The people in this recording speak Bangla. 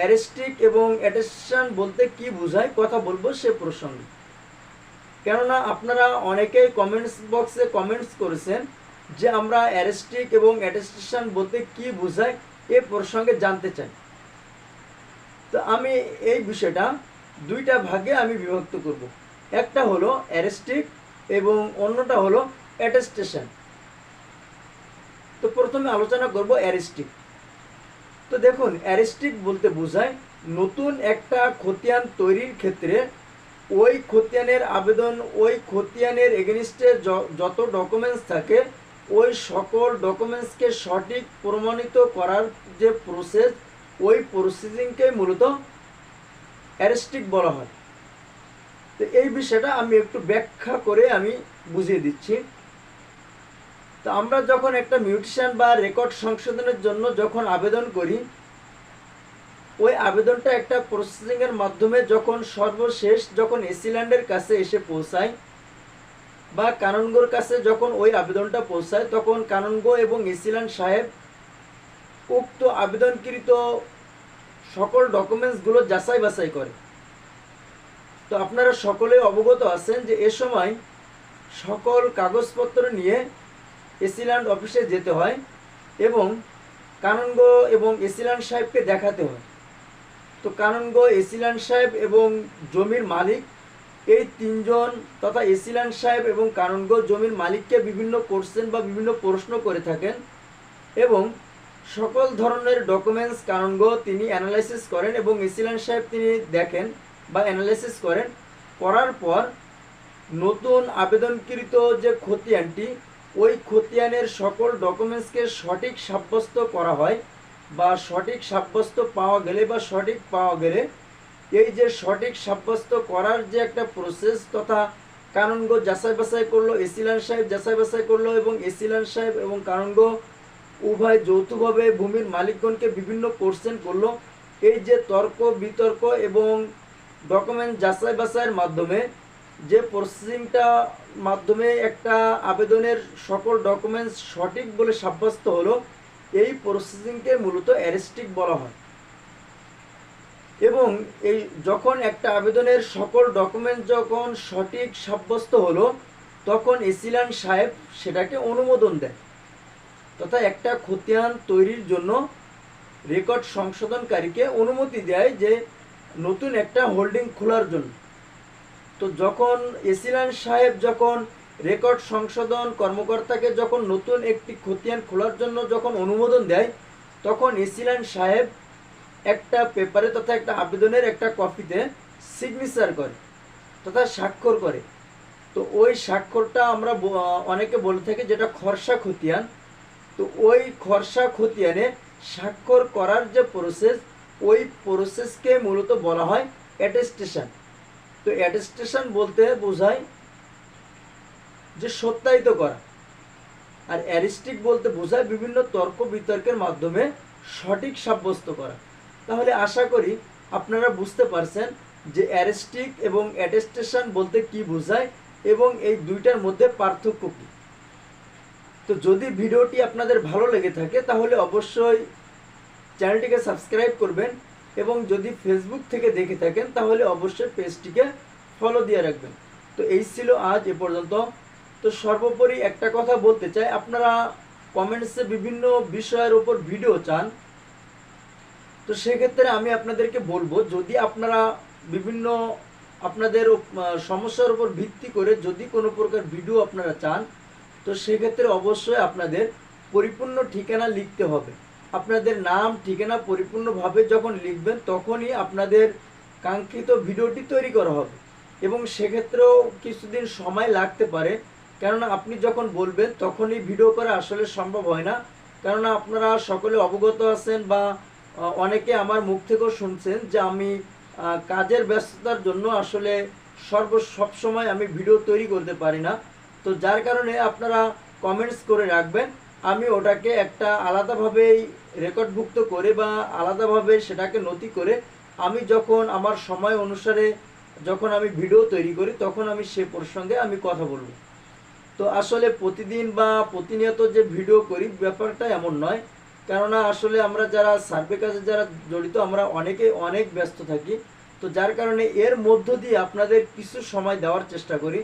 অ্যারেস্টিক এবং অ্যাটেস্টেশন বলতে কি বোঝায় কথা বলব সে প্রসঙ্গে। কেননা আপনারা অনেকেই কমেন্টস বক্সে কমেন্টস করেছেন যে আমরা অ্যারেস্টিক এবং অ্যাটেস্টেশন বলতে কি বোঝায় এ প্রসঙ্গে জানতে চাই। তো আমি এই বিষয়টা দুইটা ভাগে আমি বিভক্ত করব। একটা হলো অ্যারেস্টিক এবং অন্যটা হলো অ্যাটেস্টেশন তো প্রথমে আলোচনা করব অ্যারেস্টিক। তো দেখুন, অ্যারিস্টিক বলতে বোঝায় নতুন একটা খতিয়ান তৈরির ক্ষেত্রে ওই খতিয়ানের আবেদন, ওই খতিয়ানের এগেনিস্টে যত ডকুমেন্টস থাকে, ওই সকল ডকুমেন্টসকে সঠিক প্রমাণিত করার যে প্রসেস ওই প্রসেসিংকে মূলত অ্যারেস্টিক বলা হয়। তো এই বিষয়টা আমি একটু ব্যাখ্যা করে আমি বুঝিয়ে দিচ্ছি। তো আমরা যখন একটা মিউটেশন বা রেকর্ড সংশোধনের জন্য যখন আবেদন করি, ওই আবেদনটা একটা প্রসেসিংয়ের মাধ্যমে যখন সর্বশেষ যখন এসিল্যান্ডের কাছে এসে পৌঁছায় বা কাননগোর কাছে যখন ওই আবেদনটা পৌঁছায়, তখন কাননগো এবং এসিল্যান্ড সাহেব উক্ত আবেদনকৃত সকল ডকুমেন্টসগুলো যাচাই বাছাই করে। তো আপনারা সকলে অবগত আছেন যে এ সময় সকল কাগজপত্র নিয়ে এসিল্যান্ড অফিসে যেতে হয় এবং কাননগো এবং এসিল্যান্ড সাহেবকে দেখাতে হয়। তো কাননগো, এসিল্যান্ড সাহেব এবং জমির মালিক এই তিনজন তথা এসিল্যান্ড সাহেব এবং কাননগো জমির মালিককে বিভিন্ন কোশ্চেন বা বিভিন্ন প্রশ্ন করে থাকেন এবং সকল ধরনের ডকুমেন্টস কাননগো তিনি অ্যানালাইসিস করেন এবং এসিল্যান্ড সাহেব তিনি দেখেন বা অ্যানালাইসিস করেন। করার পর নতুন আবেদনকৃত যে খতিয়ানটি ওই খতিয়ানের সকল ডকুমেন্টসকে সঠিক সাব্যস্ত করা হয় বা সঠিক সাব্যস্ত পাওয়া গেলে বা সঠিক পাওয়া গেলে এই যে সঠিক সাব্যস্ত করার যে একটা প্রসেস তথা কানুনগো যাচাই বাছাই করল, এসিলান সাহেব যাচাই বাছাই করল এবং এসিলান সাহেব এবং কানুনগো উভয় যৌথভাবে ভূমির মালিকগণকে বিভিন্ন কোশ্চেন করল। এই যে তর্ক, বিতর্ক এবং ডকুমেন্ট যাচাই বাছাইয়ের মাধ্যমে যে প্রসেসিংটা মাধ্যমে একটা আবেদনের সকল ডকুমেন্টস সঠিক বলে সাব্যস্ত হলো, এই প্রসেসিংকে মূলত অ্যারেস্টিক বলা হয়। এবং এই যখন একটা আবেদনের সকল ডকুমেন্ট যখন সঠিক সাব্যস্ত হলো, তখন এসিলান সাহেব সেটাকে অনুমোদন দেয় তথা একটা খতিয়ান তৈরির জন্য রেকর্ড সংশোধনকারীকে অনুমতি দেয় যে নতুন একটা হোল্ডিং খোলার জন্য। তো যখন এসিলান সাহেব যখন রেকর্ড সংশোধন কর্মকর্তাকে যখন নতুন একটি খতিয়ান খোলার জন্য যখন অনুমোদন দেয়, তখন এসিলান সাহেব একটা পেপারে তথা একটা আবেদনের একটা কপিতে সিগনেচার করে, তথা স্বাক্ষর করে। তো ওই স্বাক্ষরটা আমরা অনেকে বলে থাকি যেটা খরসা খতিয়ান। তো ওই খরসা খতিয়ানে স্বাক্ষর করার যে প্রসেস ওই প্রসেসকে মূলত বলা হয় অ্যাটেস্টেশন তো অ্যাটেস্টেশন বলতে বোঝায় যে সত্যায়িত করা। আর অ্যারিস্টিক বলতে বোঝায় বিভিন্ন তর্ক বিতর্কের মাধ্যমে সঠিক সাব্যস্ত করা। তাহলে আশা করি আপনারা বুঝতে পারছেন যে অ্যারিস্টিক এবং অ্যাটেস্টেশন বলতে কি বোঝায় এবং এই দুইটার মধ্যে পার্থক্য কী। তো যদি ভিডিওটি আপনাদের ভালো লেগে থাকে তাহলে অবশ্যই চ্যানেলটিকে সাবস্ক্রাইব করবেন এবং যদি ফেসবুক থেকে দেখে থাকেন, তাহলে অবশ্যই পেজটিকে ফলো দিয়ে রাখবেন। তো এই ছিল আজ এ পর্যন্ত। তো সর্বোপরি একটা কথা বলতে চাই, আপনারা কমেন্টসে বিভিন্ন বিষয়ের উপর ভিডিও চান, তো সেক্ষেত্রে আমি আপনাদেরকে বলব, যদি আপনারা বিভিন্ন আপনাদের সমস্যার উপর ভিত্তি করে যদি কোনো প্রকার ভিডিও আপনারা চান, তো সেক্ষেত্রে অবশ্যই আপনাদের পরিপূর্ণ ঠিকানা লিখতে হবে। আপনাদের নাম, ঠিকানা পরিপূর্ণভাবে যখন লিখবেন, তখনই আপনাদের কাঙ্ক্ষিত ভিডিওটি তৈরি করা হবে। এবং সেক্ষেত্রেও কিছুদিন সময় লাগতে পারে। কেননা আপনি যখন বলবেন, তখনই ভিডিও করা আসলে সম্ভব হয় না। কেননা আপনারা সকলে অবগত আছেন বা অনেকে আমার মুখ থেকেও শুনছেন যে আমি কাজের ব্যস্ততার জন্য আসলে সর্ব, সবসময় আমি ভিডিও তৈরি করতে পারি না। তো যার কারণে আপনারা কমেন্টস করে রাখবেন। আমি ওটাকে একটা আলাদাভাবেই রেকর্ডভুক্ত করে বা আলাদাভাবে সেটাকে নথি করে আমি যখন আমার সময় অনুসারে যখন আমি ভিডিও তৈরি করি, তখন আমি সে প্রসঙ্গে আমি কথা বলব। তো আসলে প্রতিদিন বা প্রতিনিয়ত যে ভিডিও করি, ব্যাপারটা এমন নয়। কেননা আসলে আমরা যারা সার্ভে কাজে যারা জড়িত, আমরা অনেকে অনেক ব্যস্ত থাকি। তো যার কারণে এর মধ্য দিয়ে আপনাদের কিছু সময় দেওয়ার চেষ্টা করি।